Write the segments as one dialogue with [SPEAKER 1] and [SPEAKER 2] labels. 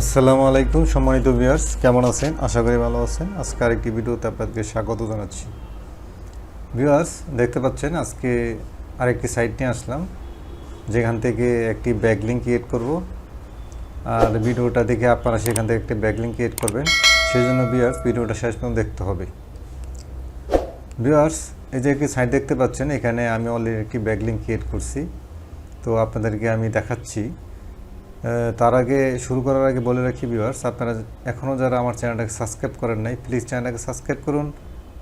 [SPEAKER 1] আসসালামু আলাইকুম সম্মানিত ভিউয়ার্স, কেমন আছেন? আশা করি ভালো আছেন। আজকে আরেকটি ভিডিওতে আপনাদেরকে স্বাগত জানাচ্ছি। ভিউয়ার্স, দেখতে পাচ্ছেন, আজকে আরেকটি সাইট নিয়ে আসলাম। যেখান থেকে একটি ব্যাকলিঙ্ক ক্রিয়েট করব। আর ভিডিওটা দেখে আপনারা সেখান থেকে একটি ব্যাকলিঙ্ক ক্রিয়েট করবেন। সেই জন্য ভিউয়ার্স, ভিডিওটা শেষ পর্যন্ত দেখতে হবে। ভিউয়ার্স, এই যে একটি সাইট দেখতে পাচ্ছেন, এখানে আমি অলরেডি একটি ব্যাকলিঙ্ক ক্রিয়েট করছি। তো আপনাদেরকে আমি দেখাচ্ছি। তার আগে, শুরু করার আগে বলে রাখি ভিউয়ার্স আপনারা এখনও যারা আমার চ্যানেলটাকে সাবস্ক্রাইব করেন নাই প্লিজ চ্যানেলটাকে সাবস্ক্রাইব করুন,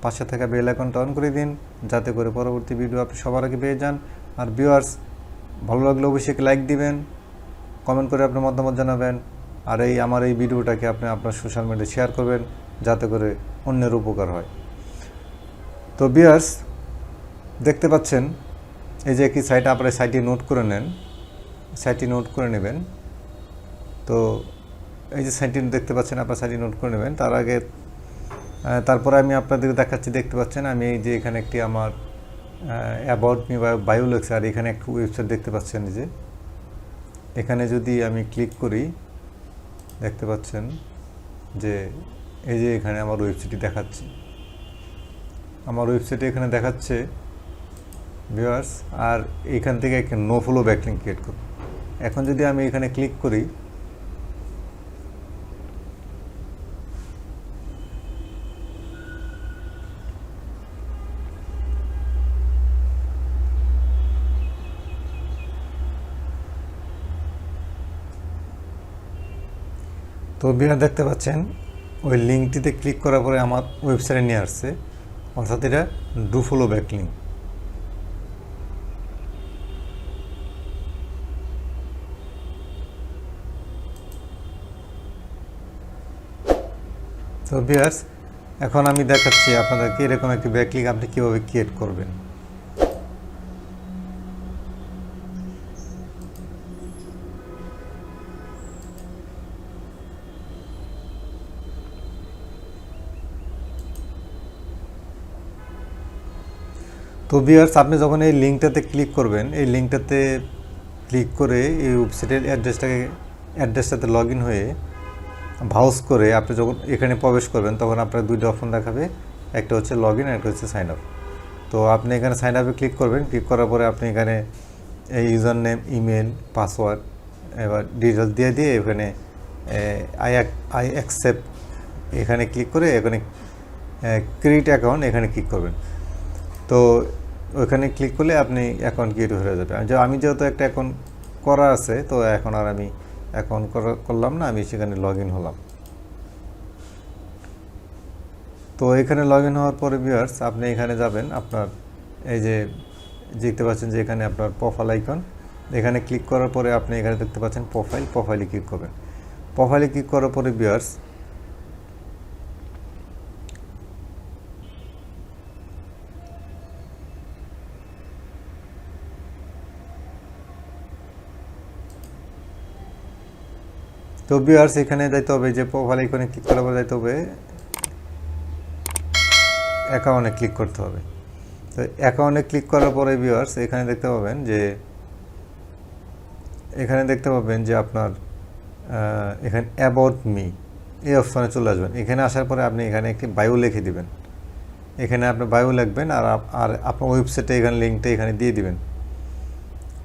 [SPEAKER 1] পাশে থাকা বেল আইকনটা অন করে দিন, যাতে করে পরবর্তী ভিডিও আপনি সবার আগে পেয়ে যান। আর ভিউয়ার্স ভালো লাগলে অবশ্যই লাইক দিবেন কমেন্ট করে আপনার মতামত জানাবেন, আর এই, আমার এই ভিডিওটাকে আপনি আপনার সোশ্যাল মিডিয়ায় শেয়ার করবেন, যাতে করে অন্যের উপকার হয়। তো ভিউয়ার্স দেখতে পাচ্ছেন, এই যে একটি সাইট আপনারা সাইটটি নোট করে নেন সাইটটি নোট করে নেবেন। তো এই যে সাইটটি দেখতে পাচ্ছেন, আপনার সাইটটি নোট করে নেবেন। তার আগে তারপরে আমি আপনাদের দেখাচ্ছি, দেখতে পাচ্ছেন, আমি এই যে এখানে একটি আমার অ্যাবাউট মি বা বায়োলেক্স, আর এখানে একটু ওয়েবসাইট দেখতে পাচ্ছেন যে। এখানে যদি আমি ক্লিক করি, দেখতে পাচ্ছেন যে এই যে এখানে আমার ওয়েবসাইটটি দেখাচ্ছে। আমার ওয়েবসাইটে এখানে দেখাচ্ছে, ভিউয়ার্স, আর এখান থেকে একটা নো ফলো ব্যাকলিং ক্রিয়েট করব। এখন যদি আমি এখানে ক্লিক করি তো বিনা দেখতে পাচ্ছেন, ওই লিঙ্কটিতে ক্লিক করার পরে আমার ওয়েবসাইটে নিয়ে আসছে। অর্থাৎ এটা ডু ফলো ব্যাক লিঙ্ক। তো বিয়ার্স, এখন আমি দেখাচ্ছি আপনাদেরকে এরকম একটি ব্যাকলিং আপনি কীভাবে ক্রিয়েট করবেন। তো বিয়ার্স আপনি যখন এই লিঙ্কটাতে ক্লিক করবেন, এই লিঙ্কটাতে ক্লিক করে এই ওয়েবসাইটের অ্যাড্রেসটাকে অ্যাড্রেসটাতে লগ ইন হয়ে ভাউস করে আপনি যখন এখানে প্রবেশ করবেন, তখন আপনার দুইটা অপশন দেখাবে। একটা হচ্ছে লগ ইন একটা হচ্ছে সাইন আপ তো আপনি এখানে সাইন আপে ক্লিক করবেন ক্লিক করার পরে আপনি এখানে এই ইউজার নেম ইমেল পাসওয়ার্ড এবার ডিটেলস দিয়ে দিয়ে এখানে আই আই অ্যাকসেপ্ট এখানে ক্লিক করে এখানে ক্রিয়েট অ্যাকাউন্ট এখানে ক্লিক করবেন। তো ওইখানে ক্লিক করলে আপনি অ্যাকাউন্ট ক্রিয়েট হয়ে যাবে। আমি যেহেতু একটা অ্যাকাউন্ট করা আছে, তো এখন আর আমি অ্যাকাউন্ট করলাম না, আমি সেখানে লগ হলাম। তো এখানে লগ হওয়ার পরে ভিউয়ার্স আপনি এখানে যাবেন, আপনার এই যে দেখতে পাচ্ছেন যে এখানে আপনার প্রোফাইল আইকন এখানে ক্লিক করার পরে আপনি এখানে দেখতে পাচ্ছেন প্রোফাইল প্রোফাইলে ক্লিক করবেন। প্রোফাইলে ক্লিক করার পরে ভিউয়ার্স তো বিয়ার্স এখানে যাইতে হবে, যে প্রোফাইল আইকনে ক্লিক করার পরে যাইতে হবে অ্যাকাউন্টে ক্লিক করতে হবে। তো অ্যাকাউন্টে ক্লিক করার পরে বিয়ার্স এখানে দেখতে পাবেন যে, এখানে দেখতে পাবেন যে আপনার এখানে অ্যাবাউট মি এই অপশনে চলে আসবেন। এখানে আসার পরে আপনি এখানে একটি বায়ো লিখে দিবেন। এখানে আপনি বায়ো লিখবেন আর আর আপনার ওয়েবসাইটে এখানে লিঙ্কটা এখানে দিয়ে দিবেন।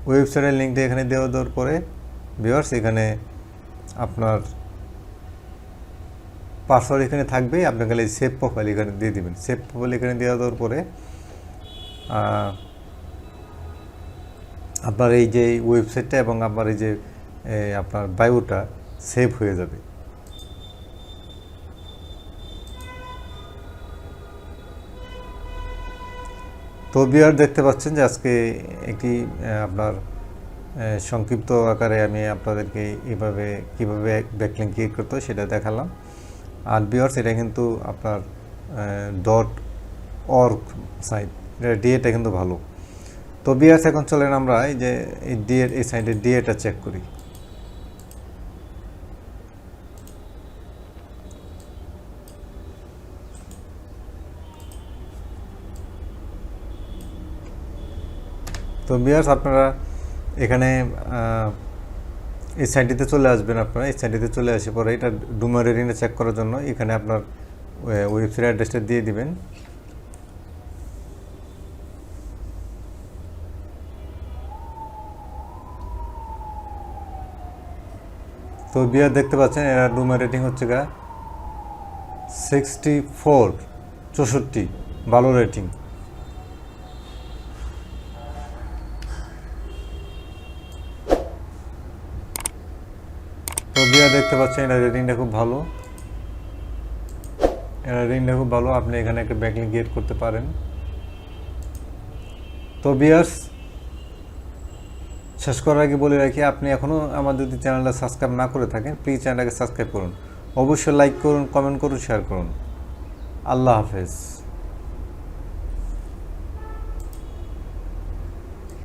[SPEAKER 1] ওয়েবসাইটের লিঙ্কটা এখানে দেওয়া দেওয়ার পরে ভিওয়ার্স এখানে আপনার পাসওয়ার্ড এখানে থাকবে, আপনি খালি সেভ প্রোফাইল এখানে দিয়ে দিবেন। সেভ প্রোফাইল এখানে দেওয়া দেওয়ার পরে আপনার এই যে ওয়েবসাইটটা এবং আপনার এই যে আপনার বায়োটা সেভ হয়ে যাবে। তো বিয়ার দেখতে পাচ্ছেন যে আজকে একটি আপনার সংক্ষিপ্ত আকারে আমি আপনাদেরকে এইভাবে কীভাবে ব্যাকলিং ক্রিয়েট করতে সেটা দেখালাম। আর বিয়ার্স এটা কিন্তু আপনার ডট অর্গ সাইট এটা ডিএটা কিন্তু ভালো। তো বিয়ার্স এখন চলেন আমরা এই যে, এই ডিএ এই সাইডে ডিএটা চেক করি। তো বিয়ার্স আপনারা এখানে এই সাইডটিতে চলে আসবেন আপনারা। এই সাইডটিতে চলে আসে পরে এটা ডুমার রেটিংটা চেক করার জন্য এখানে আপনার ওয়েবসাইট অ্যাড্রেসটা দিয়ে দিবেন। তো বিয়ার দেখতে পাচ্ছেন, এরা ডুমার রেটিং হচ্ছে গা সিক্সটি ফোর চৌষট্টি, ভালো রেটিং তো দেখতে পাচ্ছেন এটা রেটিংটা খুব ভালো। এটা রেটিংটা খুব ভালো, আপনি এখানে একটা ব্যাকলিং ক্রিয়েট করতে পারেন। তো বিয়ার্স, শেষ করার আগে বলে রাখি, আপনি এখনও আমাদের যদি চ্যানেলটা সাবস্ক্রাইব না করে থাকেন প্লিজ চ্যানেলটাকে সাবস্ক্রাইব করুন। অবশ্যই লাইক করুন কমেন্ট করুন শেয়ার করুন। আল্লাহ হাফেজ।